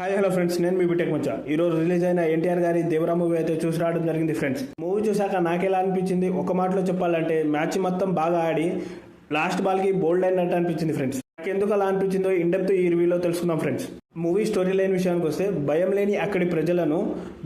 Hi hello friends నేను మీ BTech మచ్చా. ఈ రోజు రిలీజ్ అయిన ఎన్టీఆర్ గారి దేవరా మూవీ అయితే చూసి రావడం జరిగింది ఫ్రెండ్స్ మూవీ చూశాక నాకెలా అనిపించింది? ఒక మాటలో చెప్పాలంటే మ్యాచ్ మొత్తం బాగా ఆడి లాస్ట్ బాల్కి బోల్డ్ అయినట్టు అనిపించింది ఫ్రెండ్స్ నాకు ఎందుకు అలా అనిపించిందో ఇండెప్త్ ఈ రివ్యూలో తెలుసుకుందాం ఫ్రెండ్స్ మూవీ స్టోరీ లేని విషయానికి వస్తే భయం లేని అక్కడి ప్రజలను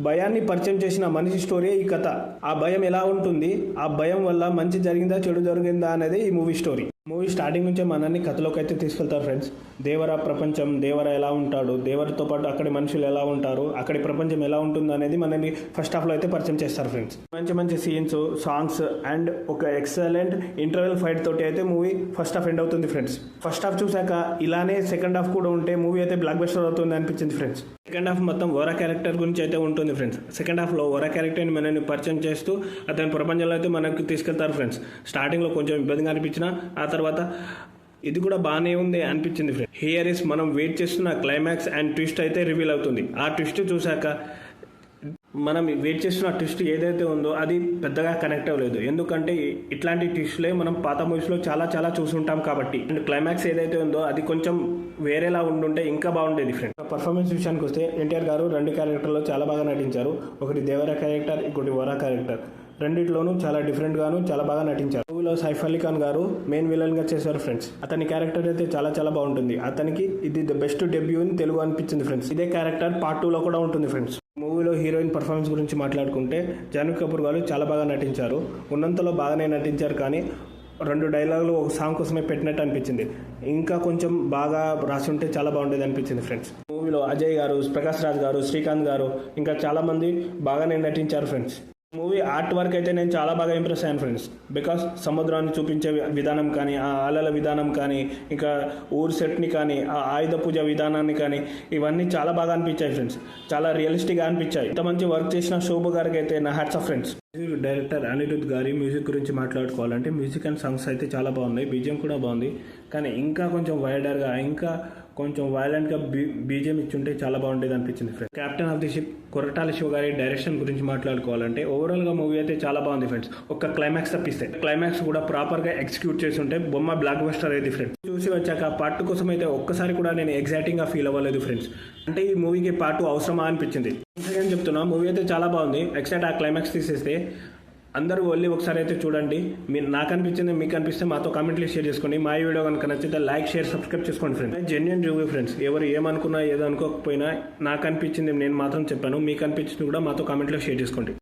భయాన్ని పరిచయం చేసిన మనిషి స్టోరీ ఈ కథ. ఆ భయం ఎలా ఉంటుంది? ఆ భయం వల్ల మంచి జరిగిందా చెడు జరిగిందా అనేది ఈ మూవీ స్టోరీ మూవీ స్టార్టింగ్ నుంచే మనల్ని కథలోకి అయితే తీసుకెళ్తారు ఫ్రెండ్స్. దేవర ప్రపంచం దేవర ఎలా ఉంటాడు దేవరతో పాటు అక్కడి మనుషులు ఎలా ఉంటారు అక్కడి ప్రపంచం ఎలా ఉంటుంది అనేది మనల్ని ఫస్ట్ హాఫ్లో అయితే పరిచయం చేస్తారు ఫ్రెండ్స్. మంచి మంచి సీన్స్ సాంగ్స్ అండ్ ఒక ఎక్సలెంట్ ఇంటర్వెల్ ఫైట్ తోటి అయితే మూవీ ఫస్ట్ హాఫ్ ఎండ్ అవుతుంది ఫ్రెండ్స్. ఫస్ట్ హాఫ్ చూశాక ఇలానే సెకండ్ హాఫ్ కూడా ఉంటే మూవీ అయితే బ్లాక్ బస్టర్ అవుతుంది అనిపించింది ఫ్రెండ్స్. సెకండ్ హాఫ్ మొత్తం వరా క్యారెక్టర్ గురించి అయితే ఉంటుంది ఫ్రెండ్స్. సెకండ్ హాఫ్లో వరా క్యారెక్టర్ని మనల్ని పరిచయం చేస్తూ అతని ప్రపంచంలో అయితే మనకు తీసుకెళ్తారు ఫ్రెండ్స్. స్టార్టింగ్లో కొంచెం ఇబ్బందిగా అనిపించిన ఆ తర్వాత ఇది కూడా బాగానే ఉంది అనిపించింది ఫ్రెండ్ హియర్ ఇస్ మనం వెయిట్ చేస్తున్న క్లైమాక్స్ అండ్ ట్విస్ట్ అయితే రివీల్ అవుతుంది. ఆ ట్విస్ట్ చూశాక మనం వెయిట్ చేస్తున్న ట్విస్ట్ ఏదైతే ఉందో అది పెద్దగా కనెక్ట్ అవ్వలేదు. ఎందుకంటే ఇట్లాంటి ట్విస్ట్లే మనం పాత మూవీస్లో చాలా చాలా చూసుంటాం కాబట్టి. అండ్ క్లైమాక్స్ ఏదైతే ఉందో అది కొంచెం వేరేలా ఉండుంటే ఇంకా బాగుండేది ఫ్రెండ్ పర్ఫార్మెన్స్ విషయానికి వస్తే ఎన్టీఆర్ గారు రెండు క్యారెక్టర్లో చాలా బాగా నటించారు. ఒకటి దేవర క్యారెక్టర్ ఇంకోటి వరా క్యారెక్టర్ రెండిట్లోనూ చాలా డిఫరెంట్ గాను చాలా బాగా నటించారు. మూవీలో సైఫ్ అలీ ఖాన్ గారు మెయిన్ విలన్గా చేశారు ఫ్రెండ్స్ అతని క్యారెక్టర్ అయితే చాలా చాలా బాగుంటుంది. అతనికి ఇది the best debut in Telugu అనిపించింది ఫ్రెండ్స్ ఇదే క్యారెక్టర్ పార్ట్ టూ లో కూడా ఉంటుంది ఫ్రెండ్స్ మూవీలో హీరోయిన్ పర్ఫార్మెన్స్ గురించి మాట్లాడుకుంటే జాన్వీ కపూర్ గారు చాలా బాగా నటించారు. ఉన్నంతలో బాగానే నటించారు కానీ రెండు డైలాగులు ఒక సాంగ్ కోసమే పెట్టినట్టు అనిపించింది. ఇంకా కొంచెం బాగా రాసి ఉంటే చాలా బాగుండేది అనిపించింది ఫ్రెండ్స్ మూవీలో అజయ్ గారు ప్రకాష్ రాజ్ గారు శ్రీకాంత్ గారు ఇంకా చాలా మంది బాగానే నటించారు ఫ్రెండ్స్ మూవీ ఆర్ట్ వర్క్ అయితే నేను చాలా బాగా ఇంప్రెస్ అయ్యాను ఫ్రెండ్స్. బికాస్ సముద్రాన్ని చూపించే విధానం కానీ ఆ అలల విధానం కానీ ఇంకా ఊరు సెట్ని కానీ ఆ ఆయుధ పూజ విధానాన్ని కానీ ఇవన్నీ చాలా బాగా అనిపించాయి ఫ్రెండ్స్. చాలా రియలిస్టిక్గా అనిపించాయి. ఇంత మంచి వర్క్ చేసిన శోభ గారికి అయితే నా hats off friends. Director Anirudh గారి మ్యూజిక్ గురించి మాట్లాడుకోవాలంటే మ్యూజిక్ అండ్ సాంగ్స్ అయితే చాలా బాగున్నాయి బీజియం కూడా బాగుంది. కానీ ఇంకా కొంచెం వైడర్గా ఇంకా కొంచెం వైలెంట్గా బీ బీజియం ఇచ్చుంటే చాలా బాగుండేది అనిపించింది friends captain of the ship Koratala Siva గారి డైరెక్షన్ గురించి మాట్లాడుకోవాలంటే ఓవరాల్గా మూవీ అయితే చాలా బాగుంది ఫ్రెండ్స్ ఒక్క క్లైమాక్స్ తప్పిస్తే క్లైమాక్స్ కూడా ప్రాపర్గా ఎగ్జిక్యూట్ చేసి ఉంటే బొమ్మ బ్లాక్ బస్టర్ అయితే ఫ్రెండ్స్ చూసి వచ్చాక పార్ట్ కోసం అయితే ఒక్కసారి కూడా నేను ఎగ్జైటింగ్గా ఫీల్ అవ్వలేదు ఫ్రెండ్స్ అంటే ఈ మూవీకి పార్ట్ అవసరమా అనిపించింది. అని చెప్తున్నా. మూవీ అయితే చాలా బాగుంది. ఎక్సైట్ ఆ క్లైమాక్స్ తీసేస్తే అందరూ వెళ్ళి ఒకసారి అయితే చూడండి. మీరు నాకు అనిపించింది మీకు అనిపిస్తే మాతో కామెంట్లు షేర్ చేసుకోండి. మా వీడియో కనుక నచ్చితే లైక్ షేర్ సబ్స్క్రైబ్ చేసుకోండి ఫ్రెండ్స్ జెన్యున్ రివ్యూ ఫ్రెండ్స్ ఎవరు ఏమనుకున్నా ఏదో అనుకోకపోయినా నాకు అనిపించింది నేను మాత్రం చెప్పాను. మీకు అనిపించింది కూడా మాతో కామెంట్లో షేర్ చేసుకోండి.